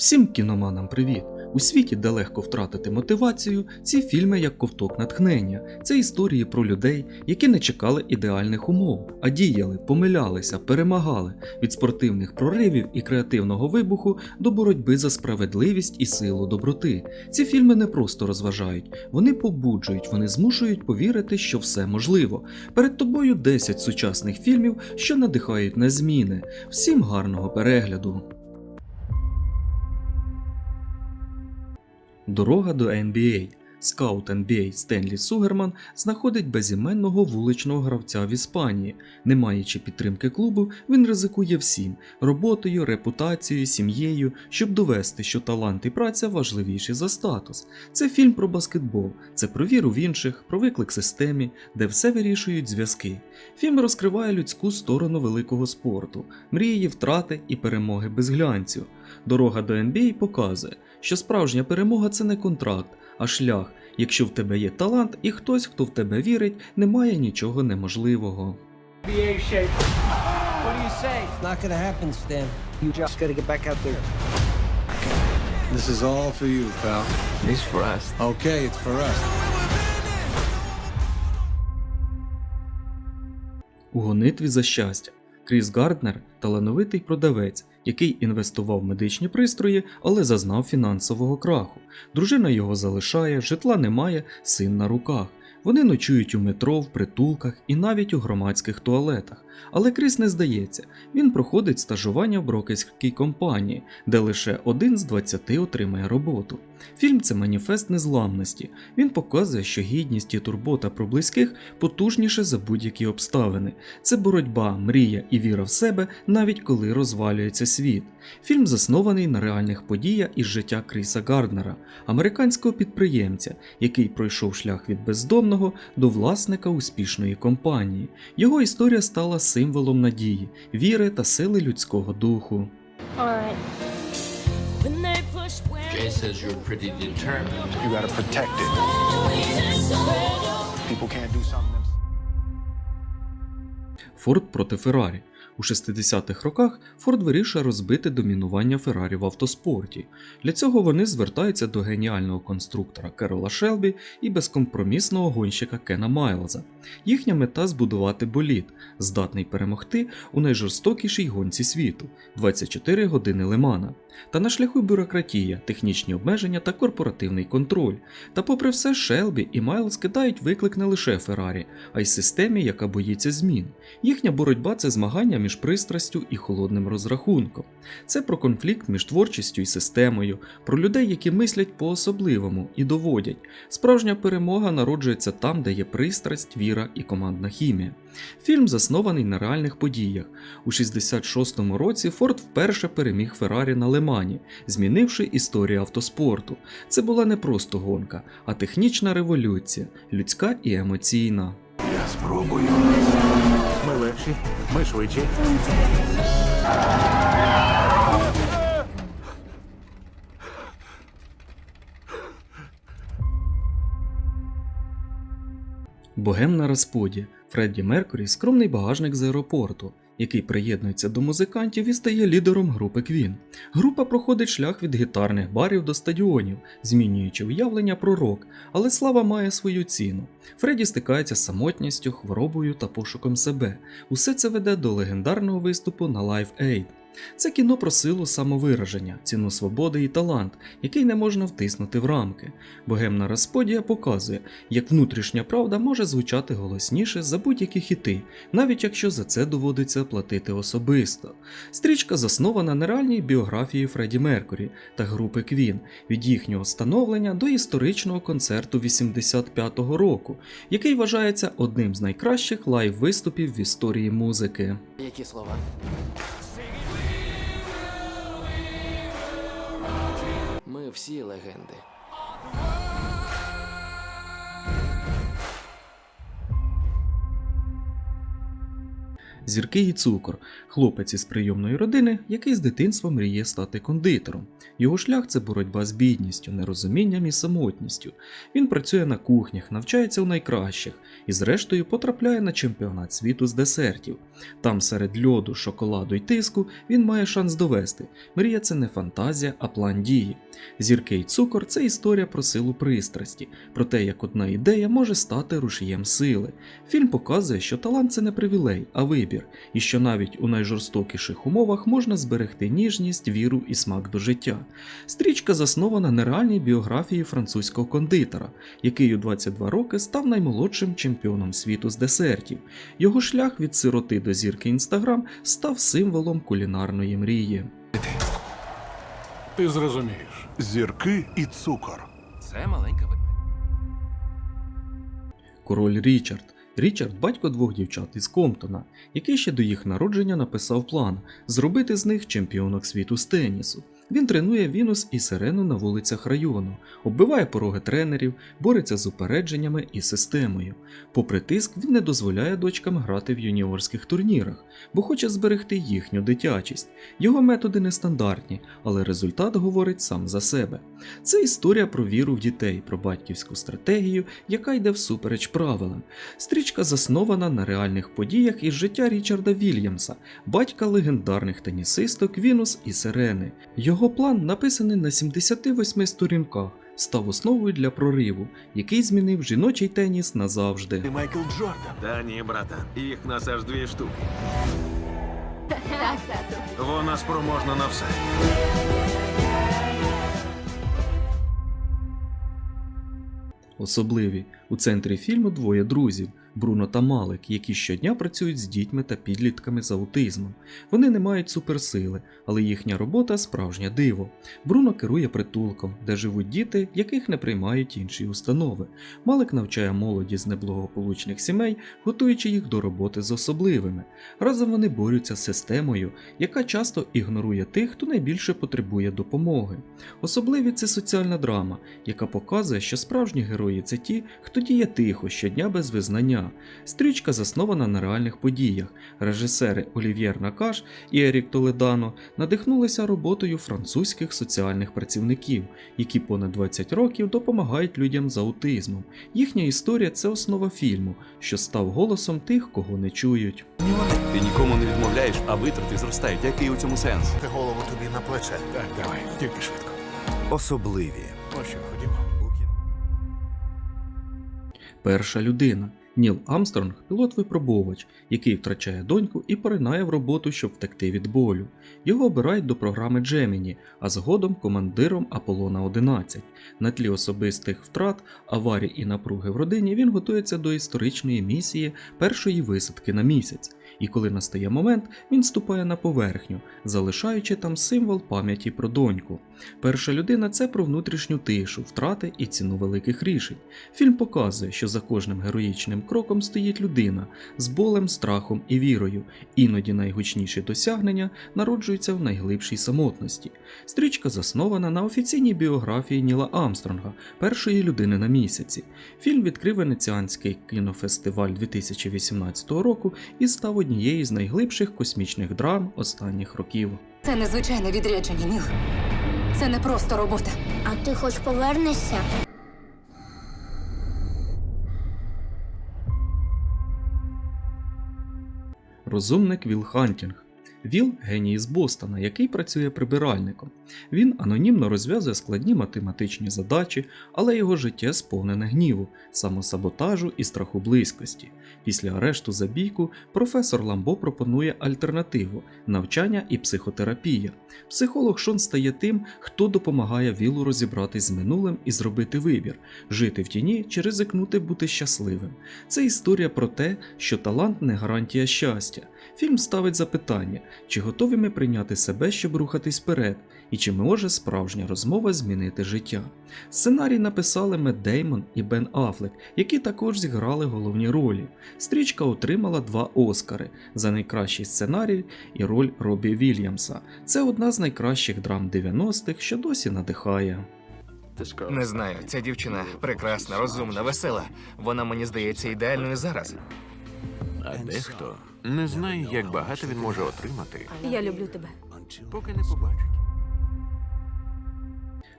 Всім кіноманам привіт! У світі, де легко втратити мотивацію, ці фільми як ковток натхнення. Це історії про людей, які не чекали ідеальних умов, а діяли, помилялися, перемагали від спортивних проривів і креативного вибуху до боротьби за справедливість і силу доброти. Ці фільми не просто розважають, вони побуджують, вони змушують повірити, що все можливо. Перед тобою 10 сучасних фільмів, що надихають на зміни. Всім гарного перегляду! Дорога до NBA. Скаут NBA Стенлі Сугерман знаходить безіменного вуличного гравця в Іспанії. Не маючи підтримки клубу, він ризикує всім роботою, репутацією, сім'єю, щоб довести, що талант і праця важливіші за статус. Це фільм про баскетбол, це про віру в інших, про виклик системі, де все вирішують зв'язки. Фільм розкриває людську сторону великого спорту, мрії, втрати і перемоги без глянцю. Дорога до NBA показує, що справжня перемога це не контракт, а шлях. Якщо в тебе є талант і хтось, хто в тебе вірить, немає нічого неможливого. This is all for you, pal. It's for us. Okay, it's for us. У гонитві за щастя Кріс Гарднер талановитий продавець, який інвестував в медичні пристрої, але зазнав фінансового краху. Дружина його залишає, житла немає, син на руках. Вони ночують у метро, в притулках і навіть у громадських туалетах. Але Кріс не здається, він проходить стажування в брокерській компанії, де лише один з 20 отримає роботу. Фільм це маніфест незламності. Він показує, що гідність і турбота про близьких потужніше за будь-які обставини. Це боротьба, мрія і віра в себе, навіть коли розвалюється світ. Фільм заснований на реальних подіях із життя Кріса Гарднера, американського підприємця, який пройшов шлях від бездомного до власника успішної компанії. Його історія стала символом надії, віри та сили людського духу. says you're pretty determined. You gotta protect it. People can't do something themselves. Форд проти Феррарі. У 60-х роках Форд вирішує розбити домінування Феррарі в автоспорті. Для цього вони звертаються до геніального конструктора Керола Шелбі і безкомпромісного гонщика Кена Майлза. Їхня мета збудувати болід, здатний перемогти у найжорстокішій гонці світу 24 години Лемана. Та на шляху бюрократія, технічні обмеження та корпоративний контроль. Та попри все, Шелбі і Майлз кидають виклик не лише Феррарі, а й системі, яка боїться змін. Їхня боротьба це змагання між пристрастю і холодним розрахунком. Це про конфлікт між творчістю і системою, про людей, які мислять по-особливому і доводять. Справжня перемога народжується там, де є пристрасть, віра і командна хімія. Фільм заснований на реальних подіях. У 66-му році Форд вперше переміг Феррарі на Лемані, змінивши історію автоспорту. Це була не просто гонка, а технічна революція, людська і емоційна. Спробую. Ми легші, ми швидші. Богемна розподі Фредді Меркурі скромний багажник з аеропорту, який приєднується до музикантів і стає лідером групи Квін. Група проходить шлях від гітарних барів до стадіонів, змінюючи уявлення про рок, але слава має свою ціну. Фредді стикається з самотністю, хворобою та пошуком себе. Усе це веде до легендарного виступу на Live Aid. Це кіно про силу самовираження, ціну свободи і талант, який не можна втиснути в рамки. Богемна розподія показує, як внутрішня правда може звучати голосніше за будь-які хіти, навіть якщо за це доводиться платити особисто. Стрічка заснована на реальній біографії Фредді Меркурі та групи Квін від їхнього становлення до історичного концерту 85-го року, який вважається одним з найкращих лайв-виступів в історії музики. Які слова? Всі легенди. Зірки і цукор хлопець із прийомної родини, який з дитинства мріє стати кондитером. Його шлях це боротьба з бідністю, нерозумінням і самотністю. Він працює на кухнях, навчається у найкращих і, зрештою, потрапляє на чемпіонат світу з десертів. Там, серед льоду, шоколаду й тиску, він має шанс довести. Мрія це не фантазія, а план дії. Зірки й цукор це історія про силу пристрасті, про те, як одна ідея може стати рушієм сили. Фільм показує, що талант це не привілей, а вибір, і що навіть у найжорстокіших умовах можна зберегти ніжність, віру і смак до життя. Стрічка заснована на реальній біографії французького кондитера, який у 22 роки став наймолодшим чемпіоном світу з десертів. Його шлях від сироти до зірки Інстаграм став символом кулінарної мрії. Ти зрозумієш. Зірки і цукор. Це маленька. Король Річард. Річард батько двох дівчат із Комптона, який ще до їх народження написав план зробити з них чемпіонок світу з тенісу. Він тренує Вінус і Сирену на вулицях району, оббиває пороги тренерів, бореться з упередженнями і системою. Попри тиск, він не дозволяє дочкам грати в юніорських турнірах, бо хоче зберегти їхню дитячість. Його методи нестандартні, але результат говорить сам за себе. Це історія про віру в дітей, про батьківську стратегію, яка йде всупереч правилам. Стрічка заснована на реальних подіях із життя Річарда Вільямса, батька легендарних тенісисток Вінус і Сирени. Його план, написаний на 78 сторінках, став основою для прориву, який змінив жіночий теніс назавжди. Ти Майкл Джордан. Та ні, братан, їх нас аж дві штуки. Вона спроможна на все. Особливі у центрі фільму двоє друзів Бруно та Малик, які щодня працюють з дітьми та підлітками з аутизмом. Вони не мають суперсили, але їхня робота справжнє диво. Бруно керує притулком, де живуть діти, яких не приймають інші установи. Малик навчає молоді з неблагополучних сімей, готуючи їх до роботи з особливими. Разом вони борються з системою, яка часто ігнорує тих, хто найбільше потребує допомоги. Особливі це соціальна драма, яка показує, що справжні герої це ті, хто діє тихо щодня без визнання. Стрічка заснована на реальних подіях. Режисери Олів'єр Накаш і Ерік Толедано надихнулися роботою французьких соціальних працівників, які понад 20 років допомагають людям з аутизмом. Їхня історія це основа фільму, що став голосом тих, кого не чують. Ти нікому не відмовляєш, а витрати зростають. Який у цьому сенс? Ти голову тобі на плече. Так, давай, тільки швидко. Особливі. Ну що, ходімо. Перша людина. Ніл Амстронг пілот-випробовувач, який втрачає доньку і поринає в роботу, щоб втекти від болю. Його обирають до програми Джеміні, а згодом командиром Аполлона 11. На тлі особистих втрат, аварій і напруги в родині він готується до історичної місії першої висадки на місяць. І коли настає момент, він ступає на поверхню, залишаючи там символ пам'яті про доньку. Перша людина це про внутрішню тишу, втрати і ціну великих рішень. Фільм показує, що за кожним героїчним кроком стоїть людина з болем, страхом і вірою. Іноді найгучніші досягнення народжуються в найглибшій самотності. Стрічка заснована на офіційній біографії Ніла Амстронга, першої людини на місяці. Фільм відкрив Венеціанський кінофестиваль 2018 року і став однією з найглибших космічних драм останніх років. Це незвичайне відрядження, Ніл. Це не просто робота. А ти хоч повернешся? Розумник Віл Хантінг. Віл геній з Бостона, який працює прибиральником. Він анонімно розв'язує складні математичні задачі, але його життя сповнене гніву, самосаботажу і страху близькості. Після арешту за бійку професор Ламбо пропонує альтернативу навчання і психотерапія. Психолог Шон стає тим, хто допомагає Вілу розібратись з минулим і зробити вибір, жити в тіні чи ризикнути бути щасливим. Це історія про те, що талант не гарантія щастя. Фільм ставить запитання, чи готові ми прийняти себе, щоб рухатись вперед, і чи може справжня розмова змінити життя. Сценарій написали Мед Деймон і Бен Афлек, які також зіграли головні ролі. Стрічка отримала два Оскари за найкращий сценарій і роль Робі Вільямса. Це одна з найкращих драм 90-х, що досі надихає. Не знаю, ця дівчина прекрасна, розумна, весела. Вона мені здається ідеальною зараз. А дехто не знає, як багато він може отримати, Я люблю тебе. поки не побачить.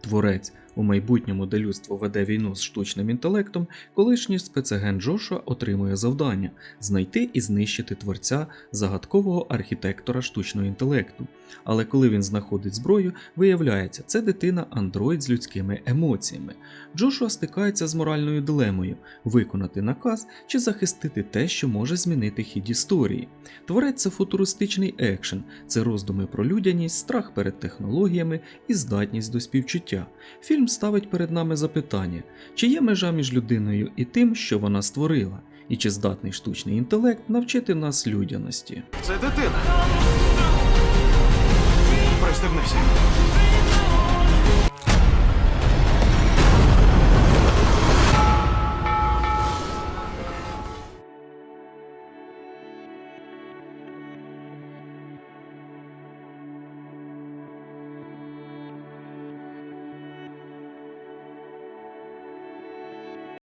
Творець, у майбутньому, де людство веде війну з штучним інтелектом, колишній спецагент Джошуа отримує завдання знайти і знищити творця загадкового архітектора штучного інтелекту. Але коли він знаходить зброю, виявляється, це дитина андроїд з людськими емоціями. Джошуа стикається з моральною дилемою виконати наказ чи захистити те, що може змінити хід історії. Творець це футуристичний екшен, це роздуми про людяність, страх перед технологіями і здатність до співчуття. Фільм ставить перед нами запитання, чи є межа між людиною і тим, що вона створила, і чи здатний штучний інтелект навчити нас людяності. Це дитина. Пристебнися.